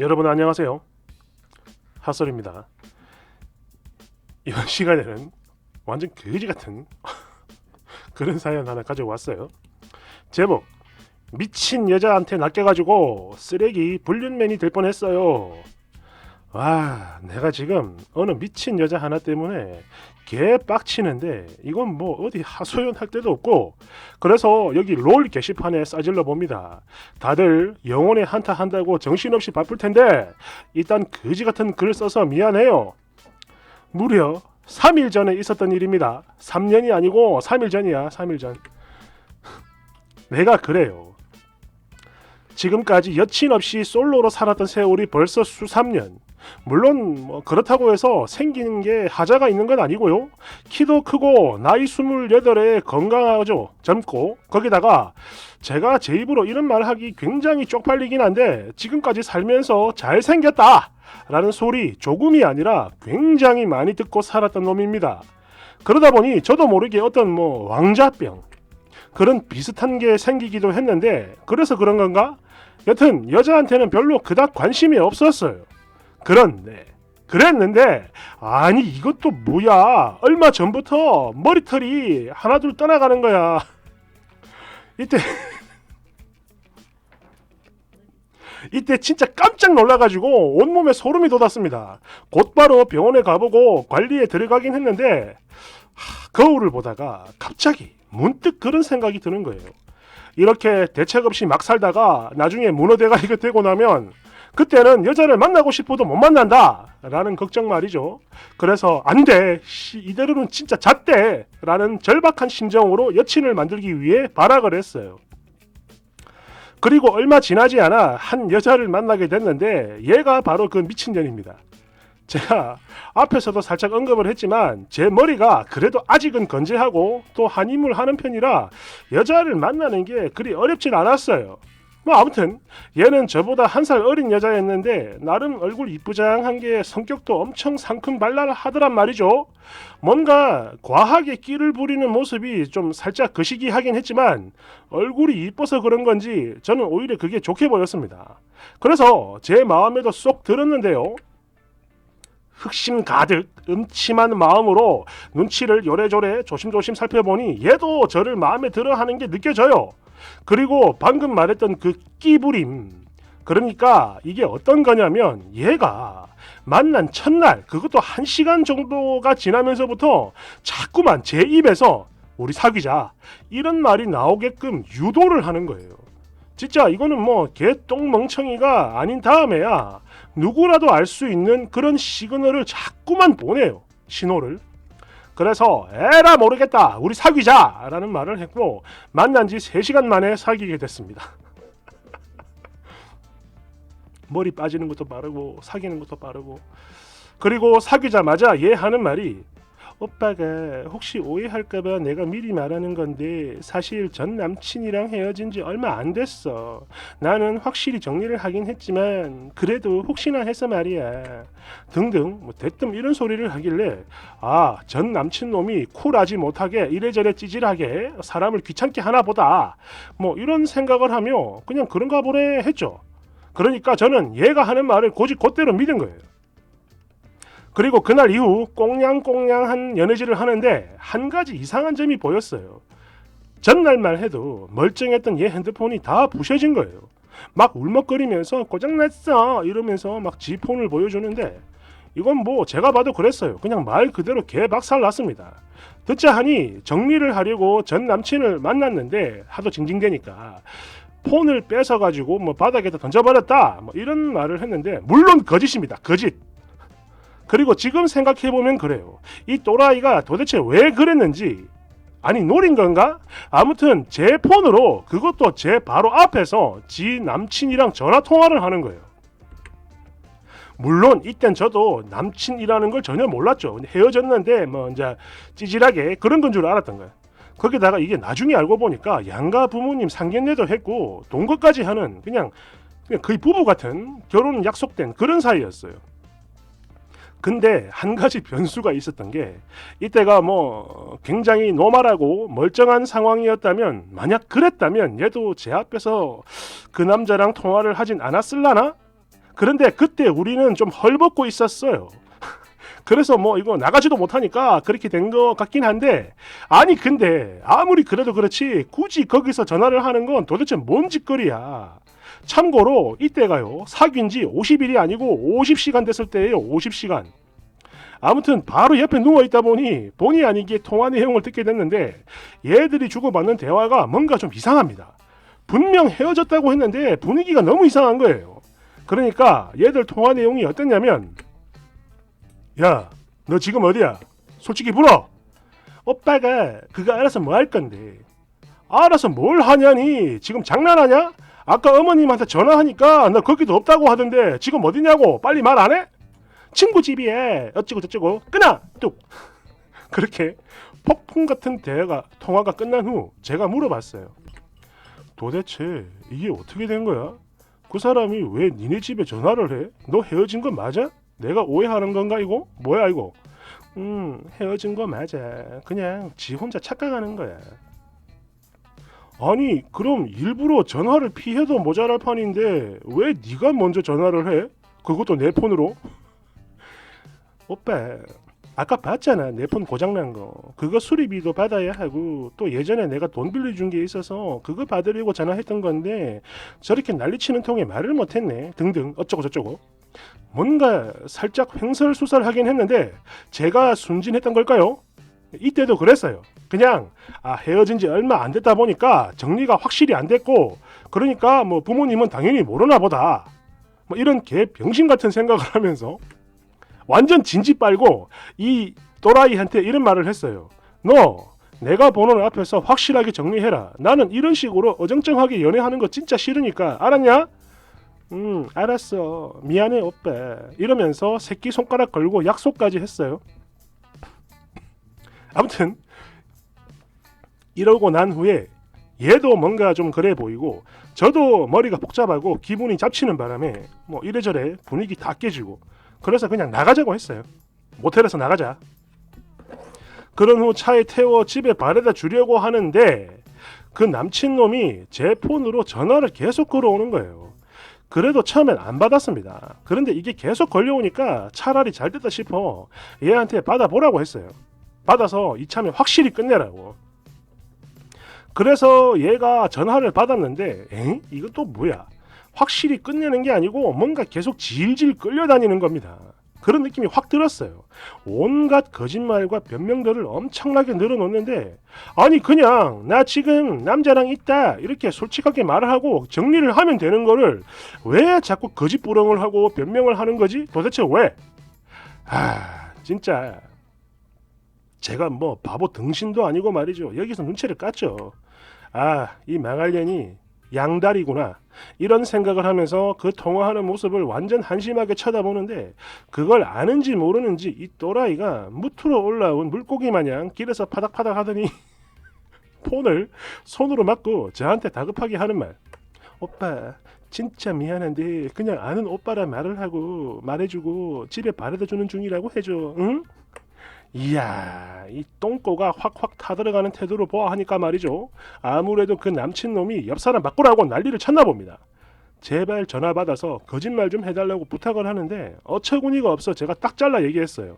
여러분 안녕하세요. 핫설입니다. 이번 시간에는 완전 거지 같은 그런 사연 하나 가져왔어요. 제목 미친 여자한테 낚여가지고 쓰레기 불륜맨이 될 뻔했어요. 와, 내가 지금 어느 미친 여자 하나 때문에 개 빡치는데 이건 뭐 어디 하소연할 데도 없고 그래서 여기 롤 게시판에 싸질러 봅니다. 다들 영혼의 한타 한다고 정신없이 바쁠 텐데 일단 거지 같은 글 써서 미안해요. 무려 3일 전에 있었던 일입니다. 3년이 아니고 3일 전이야. 3일 전. 내가 그래요. 지금까지 여친 없이 솔로로 살았던 세월이 벌써 수삼 년. 물론 뭐 그렇다고 해서 생기는 게 하자가 있는 건 아니고요. 키도 크고 나이 28에 건강하죠. 젊고 거기다가 제가 제 입으로 이런 말 하기 굉장히 쪽팔리긴 한데 지금까지 살면서 잘생겼다 라는 소리 조금이 아니라 굉장히 많이 듣고 살았던 놈입니다. 그러다 보니 저도 모르게 어떤 뭐 왕자병 그런 비슷한 게 생기기도 했는데 그래서 그런 건가? 여튼 여자한테는 별로 그닥 관심이 없었어요. 그런데 그랬는데 아니 이것도 뭐야? 얼마 전부터 머리털이 하나둘 떠나가는 거야. 이때 이때 진짜 깜짝 놀라가지고 온몸에 소름이 돋았습니다. 곧바로 병원에 가보고 관리에 들어가긴 했는데 하, 거울을 보다가 갑자기 문득 그런 생각이 드는 거예요. 이렇게 대책 없이 막 살다가 나중에 문어대가리가 되고 나면 그때는 여자를 만나고 싶어도 못 만난다 라는 걱정 말이죠. 그래서 안 돼. 이대로는 진짜 잣대 라는 절박한 심정으로 여친을 만들기 위해 발악을 했어요. 그리고 얼마 지나지 않아 한 여자를 만나게 됐는데 얘가 바로 그 미친년입니다. 제가 앞에서도 살짝 언급을 했지만 제 머리가 그래도 아직은 건재하고 또 한임을 하는 편이라 여자를 만나는 게 그리 어렵진 않았어요 뭐 아무튼 얘는 저보다 한 살 어린 여자였는데 나름 얼굴 이쁘장한 게 성격도 엄청 상큼발랄하더란 말이죠. 뭔가 과하게 끼를 부리는 모습이 좀 살짝 거시기하긴 했지만 얼굴이 이뻐서 그런 건지 저는 오히려 그게 좋게 보였습니다. 그래서 제 마음에도 쏙 들었는데요. 흑심 가득 음침한 마음으로 눈치를 요래조래 조심조심 살펴보니 얘도 저를 마음에 들어 하는 게 느껴져요. 그리고 방금 말했던 그 끼부림 그러니까 이게 어떤 거냐면 얘가 만난 첫날 그것도 한 시간 정도가 지나면서부터 자꾸만 제 입에서 우리 사귀자 이런 말이 나오게끔 유도를 하는 거예요. 진짜 이거는 뭐 개똥멍청이가 아닌 다음에야 누구라도 알 수 있는 그런 시그널을 자꾸만 보내요. 신호를. 그래서 에라 모르겠다 우리 사귀자 라는 말을 했고 만난 지 3시간 만에 사귀게 됐습니다. 머리 빠지는 것도 빠르고 사귀는 것도 빠르고 그리고 사귀자마자 얘 하는 말이 오빠가 혹시 오해할까봐 내가 미리 말하는 건데 사실 전 남친이랑 헤어진 지 얼마 안 됐어. 나는 확실히 정리를 하긴 했지만 그래도 혹시나 해서 말이야. 등등 뭐 대뜸 이런 소리를 하길래 아 전 남친 놈이 쿨하지 못하게 이래저래 찌질하게 사람을 귀찮게 하나 보다. 뭐 이런 생각을 하며 그냥 그런가 보네 했죠. 그러니까 저는 얘가 하는 말을 고지 곧대로 믿은 거예요. 그리고 그날 이후 꽁냥꽁냥한 연애질을 하는데 한 가지 이상한 점이 보였어요. 전날만 해도 멀쩡했던 얘 핸드폰이 다 부셔진 거예요. 막 울먹거리면서 고장났어 이러면서 막 지 폰을 보여주는데 이건 뭐 제가 봐도 그랬어요. 그냥 말 그대로 개박살 났습니다. 듣자 하니 정리를 하려고 전 남친을 만났는데 하도 징징대니까 폰을 뺏어가지고 뭐 바닥에다 던져버렸다 뭐 이런 말을 했는데 물론 거짓입니다. 거짓. 그리고 지금 생각해보면 그래요. 이 또라이가 도대체 왜 그랬는지 아니 노린 건가? 아무튼 제 폰으로 그것도 제 바로 앞에서 지 남친이랑 전화 통화를 하는 거예요. 물론 이땐 저도 남친이라는 걸 전혀 몰랐죠. 헤어졌는데 뭐 이제 찌질하게 그런 건 줄 알았던 거예요. 거기다가 이게 나중에 알고 보니까 양가 부모님 상견례도 했고 동거까지 하는 그냥, 그냥 거의 부부 같은 결혼 약속된 그런 사이였어요. 근데 한 가지 변수가 있었던 게 이때가 뭐 굉장히 노말하고 멀쩡한 상황이었다면 만약 그랬다면 얘도 제 앞에서 그 남자랑 통화를 하진 않았을라나? 그런데 그때 우리는 좀 헐벗고 있었어요. 그래서 뭐 이거 나가지도 못하니까 그렇게 된 것 같긴 한데 아니 근데 아무리 그래도 그렇지 굳이 거기서 전화를 하는 건 도대체 뭔 짓거리야. 참고로 이때가요 사귄 지 50일이 아니고 50시간 됐을 때예요 50시간. 아무튼 바로 옆에 누워 있다 보니 본의 아니게 통화 내용을 듣게 됐는데 얘들이 주고받는 대화가 뭔가 좀 이상합니다. 분명 헤어졌다고 했는데 분위기가 너무 이상한 거예요. 그러니까 얘들 통화 내용이 어땠냐면 야, 너 지금 어디야? 솔직히 물어. 오빠가 그거 알아서 뭐 할 건데? 알아서 뭘 하냐니? 지금 장난하냐? 아까 어머님한테 전화하니까 너 거기도 없다고 하던데 지금 어디냐고? 빨리 말 안 해? 친구 집이에 어쩌고 저쩌고 끊어 뚝 그렇게 폭풍 같은 대화가 통화가 끝난 후 제가 물어봤어요. 도대체 이게 어떻게 된 거야? 그 사람이 왜 니네 집에 전화를 해? 너 헤어진 거 맞아? 내가 오해하는 건가 이거? 뭐야 이거? 음 헤어진 거 맞아. 그냥 지 혼자 착각하는 거야. 아니 그럼 일부러 전화를 피해도 모자랄 판인데 왜 네가 먼저 전화를 해? 그것도 내 폰으로? 오빠 아까 봤잖아 내 폰 고장난 거 그거 수리비도 받아야 하고 또 예전에 내가 돈 빌려준 게 있어서 그거 받으려고 전화했던 건데 저렇게 난리치는 통에 말을 못했네 등등 어쩌고 저쩌고 뭔가 살짝 횡설수설하긴 했는데 제가 순진했던 걸까요? 이때도 그랬어요. 그냥 아, 헤어진 지 얼마 안 됐다 보니까 정리가 확실히 안 됐고 그러니까 뭐 부모님은 당연히 모르나 보다. 뭐 이런 개 병신 같은 생각을 하면서 완전 진지 빨고 이 또라이한테 이런 말을 했어요. 너 내가 보는 앞에서 확실하게 정리해라. 나는 이런 식으로 어정쩡하게 연애하는 거 진짜 싫으니까 알았냐? 음 알았어 미안해 오빠 이러면서 새끼 손가락 걸고 약속까지 했어요 아무튼 이러고 난 후에 얘도 뭔가 좀 그래 보이고 저도 머리가 복잡하고 기분이 잡치는 바람에 뭐 이래저래 분위기 다 깨지고 그래서 그냥 나가자고 했어요 모텔에서 나가자 그런 후 차에 태워 집에 바래다 주려고 하는데 그 남친 놈이 제 폰으로 전화를 계속 걸어오는 거예요 그래도 처음엔 안 받았습니다. 그런데 이게 계속 걸려오니까 차라리 잘 됐다 싶어 얘한테 받아보라고 했어요. 받아서 이참에 확실히 끝내라고. 그래서 얘가 전화를 받았는데 엥? 또 뭐야? 확실히 끝내는 게 아니고 뭔가 계속 질질 끌려다니는 겁니다. 그런 느낌이 확 들었어요. 온갖 거짓말과 변명들을 엄청나게 늘어놓는데 아니 그냥 나 지금 남자랑 있다 이렇게 솔직하게 말을 하고 정리를 하면 되는 거를 왜 자꾸 거짓부렁을 하고 변명을 하는 거지? 도대체 왜? 아 진짜 제가 뭐 바보 등신도 아니고 말이죠. 여기서 눈치를 깠죠. 아 이 망할년이 양다리구나. 이런 생각을 하면서 그 통화하는 모습을 완전 한심하게 쳐다보는데 그걸 아는지 모르는지 이 또라이가 무트로 올라온 물고기 마냥 길에서 파닥파닥 하더니 폰을 손으로 맞고 저한테 다급하게 하는 말 오빠 진짜 미안한데 그냥 아는 오빠라 말을 하고 말해주고 집에 바래다 주는 중이라고 해줘 응? 이야 이 똥꼬가 확확 타들어가는 태도로 보아하니까 말이죠. 아무래도 그 남친 놈이 옆 사람 바꾸라고 난리를 쳤나 봅니다. 제발 전화 받아서 거짓말 좀 해달라고 부탁을 하는데 어처구니가 없어 제가 딱 잘라 얘기했어요.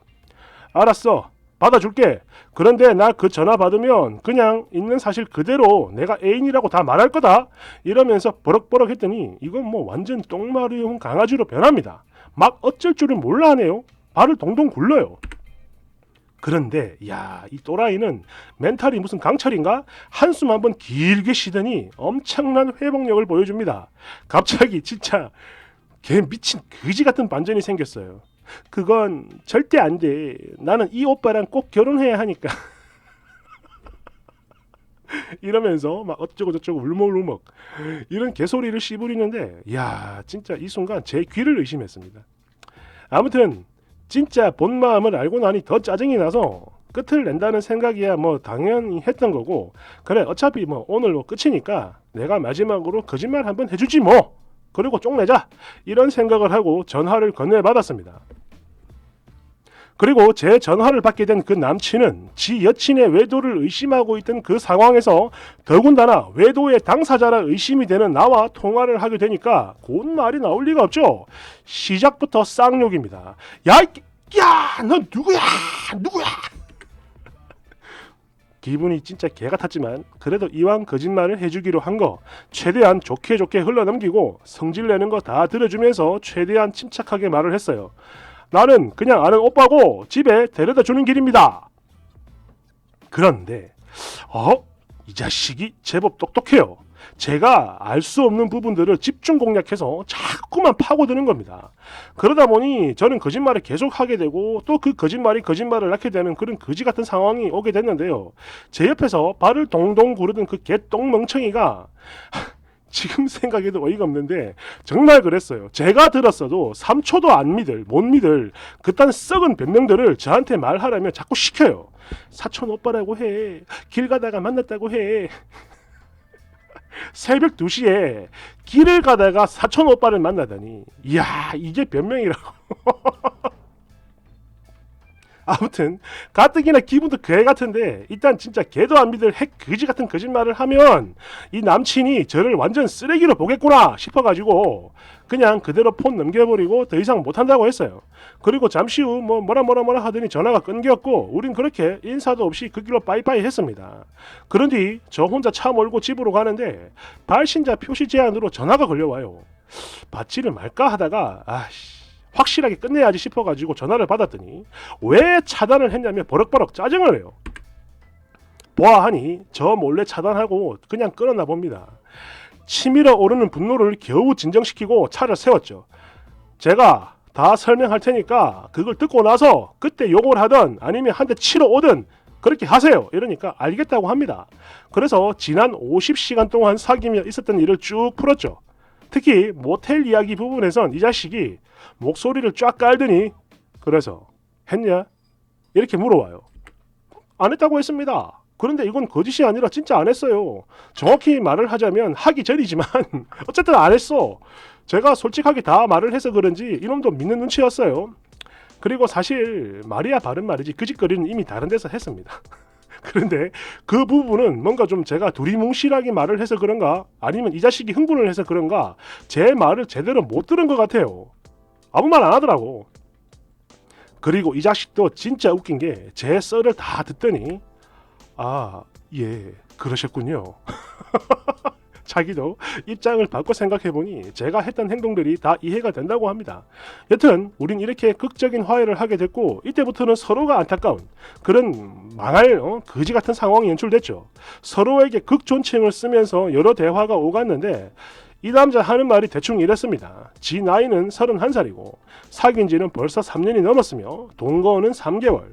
알았어 받아줄게. 그런데 나 그 전화 받으면 그냥 있는 사실 그대로 내가 애인이라고 다 말할 거다. 이러면서 버럭버럭 했더니 이건 뭐 완전 똥마려운 강아지로 변합니다. 막 어쩔 줄은 몰라 하네요. 발을 동동 굴러요 그런데 야 이 또라이는 멘탈이 무슨 강철인가 한숨 한번 길게 쉬더니 엄청난 회복력을 보여줍니다. 갑자기 진짜 걔 미친 그지 같은 반전이 생겼어요. 그건 절대 안 돼. 나는 이 오빠랑 꼭 결혼해야 하니까. 이러면서 막 어쩌고 저쩌고 울먹울먹 이런 개소리를 씨부리는데 야 진짜 이 순간 제 귀를 의심했습니다. 아무튼 진짜 본 마음을 알고 나니 더 짜증이 나서 끝을 낸다는 생각이야 뭐 당연히 했던 거고. 그래 어차피 뭐 오늘 뭐 끝이니까 내가 마지막으로 거짓말 한번 해주지 뭐. 그리고 쪽내자. 이런 생각을 하고 전화를 건네받았습니다. 그리고 제 전화를 받게 된 그 남친은 지 여친의 외도를 의심하고 있던 그 상황에서 더군다나 외도의 당사자라 의심이 되는 나와 통화를 하게 되니까 곧 말이 나올 리가 없죠. 시작부터 쌍욕입니다. 야, 이- 야, 너 누구야? 누구야? 기분이 진짜 개 같았지만 그래도 이왕 거짓말을 해주기로 한 거 최대한 좋게 좋게 흘러넘기고 성질 내는 거 다 들어주면서 최대한 침착하게 말을 했어요. 나는 그냥 아는 오빠고 집에 데려다 주는 길입니다. 그런데 어? 이 자식이 제법 똑똑해요. 제가 알 수 없는 부분들을 집중 공략해서 자꾸만 파고드는 겁니다. 그러다 보니 저는 거짓말을 계속 하게 되고 또 그 거짓말이 거짓말을 낳게 되는 그런 거지 같은 상황이 오게 됐는데요. 제 옆에서 발을 동동 구르던 그 개똥 멍청이가 지금 생각해도 어이가 없는데 정말 그랬어요. 제가 들었어도 3초도 안 믿을, 못 믿을 그딴 썩은 변명들을 저한테 말하라며 자꾸 시켜요. 사촌 오빠라고 해. 길 가다가 만났다고 해. 새벽 2시에 길을 가다가 사촌 오빠를 만나다니. 이야, 이게 변명이라고. 아무튼 가뜩이나 기분도 개 같은데 일단 진짜 개도 안 믿을 핵 그지 같은 거짓말을 하면 이 남친이 저를 완전 쓰레기로 보겠구나 싶어가지고 그냥 그대로 폰 넘겨버리고 더 이상 못한다고 했어요. 그리고 잠시 후 뭐 뭐라 뭐라 뭐라 하더니 전화가 끊겼고 우린 그렇게 인사도 없이 그 길로 빠이빠이 했습니다. 그런 뒤 저 혼자 차 몰고 집으로 가는데 발신자 표시 제한으로 전화가 걸려와요. 받지를 말까 하다가 아씨 확실하게 끝내야지 싶어가지고 전화를 받았더니 왜 차단을 했냐며 버럭버럭 짜증을 내요. 보아하니 저 몰래 차단하고 그냥 끊었나 봅니다. 치밀어 오르는 분노를 겨우 진정시키고 차를 세웠죠. 제가 다 설명할 테니까 그걸 듣고 나서 그때 욕을 하든 아니면 한 대 치러 오든 그렇게 하세요. 이러니까 알겠다고 합니다. 그래서 지난 50시간 동안 사귀며 있었던 일을 쭉 풀었죠. 특히 모텔 이야기 부분에선 이 자식이 목소리를 쫙 깔더니 그래서 했냐? 이렇게 물어와요. 안 했다고 했습니다. 그런데 이건 거짓이 아니라 진짜 안 했어요. 정확히 말을 하자면 하기 전이지만 어쨌든 안 했어. 제가 솔직하게 다 말을 해서 그런지 이놈도 믿는 눈치였어요. 그리고 사실 말이야 바른 말이지 그 짓거리는 이미 다른 데서 했습니다. 그런데 그 부분은 뭔가 좀 제가 두리뭉실하게 말을 해서 그런가 아니면 이 자식이 흥분을 해서 그런가 제 말을 제대로 못 들은 것 같아요. 아무 말 안 하더라고. 그리고 이 자식도 진짜 웃긴 게 제 썰을 다 듣더니 아, 예, 그러셨군요. 자기도 입장을 바꿔 생각해보니 제가 했던 행동들이 다 이해가 된다고 합니다. 여튼 우린 이렇게 극적인 화해를 하게 됐고 이때부터는 서로가 안타까운 그런 망할 어, 거지 같은 상황이 연출됐죠. 서로에게 극존칭을 쓰면서 여러 대화가 오갔는데 이 남자 하는 말이 대충 이랬습니다. 지 나이는 31살이고 사귄 지는 벌써 3년이 넘었으며 동거는 3개월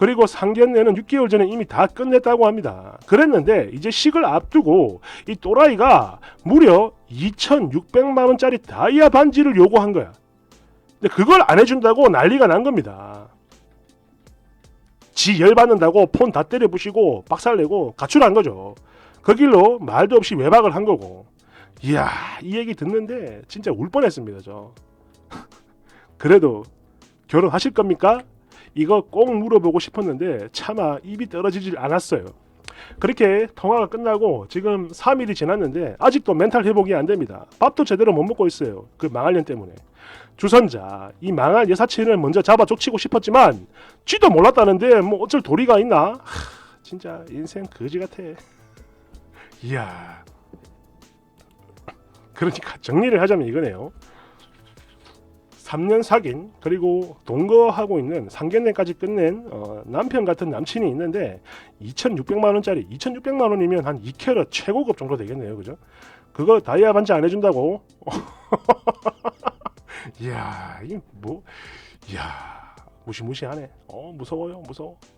그리고 상견례는 6개월 전에 이미 다 끝냈다고 합니다. 그랬는데 이제 식을 앞두고 이 또라이가 무려 2,600만 원짜리 다이아 반지를 요구한 거야. 근데 그걸 안 해준다고 난리가 난 겁니다. 지 열받는다고 폰 다 때려 부시고 박살내고 가출한 거죠. 그 길로 말도 없이 외박을 한 거고. 이야 이 얘기 듣는데 진짜 울 뻔했습니다 저. 그래도 결혼하실 겁니까? 이거 꼭 물어보고 싶었는데 차마 입이 떨어지질 않았어요. 그렇게 통화가 끝나고 지금 3일이 지났는데 아직도 멘탈 회복이 안 됩니다. 밥도 제대로 못 먹고 있어요. 그 망할 년 때문에. 주선자 이 망할 여사친을 먼저 잡아 쫓치고 싶었지만 쥐도 몰랐다는데 뭐 어쩔 도리가 있나? 하, 진짜 인생 거지 같아. 이야. 그러니까 정리를 하자면 이거네요. 3년 사귄 그리고 동거하고 있는 상견례까지 끝낸 어, 남편 같은 남친이 있는데 2,600만 원짜리 2,600만 원이면 한 2캐럿 최고급 정도 되겠네요, 그죠? 그거 다이아 반지 안 해준다고? 이야, 이뭐, 이야, 무시무시하네. 어, 무서워요, 무서워.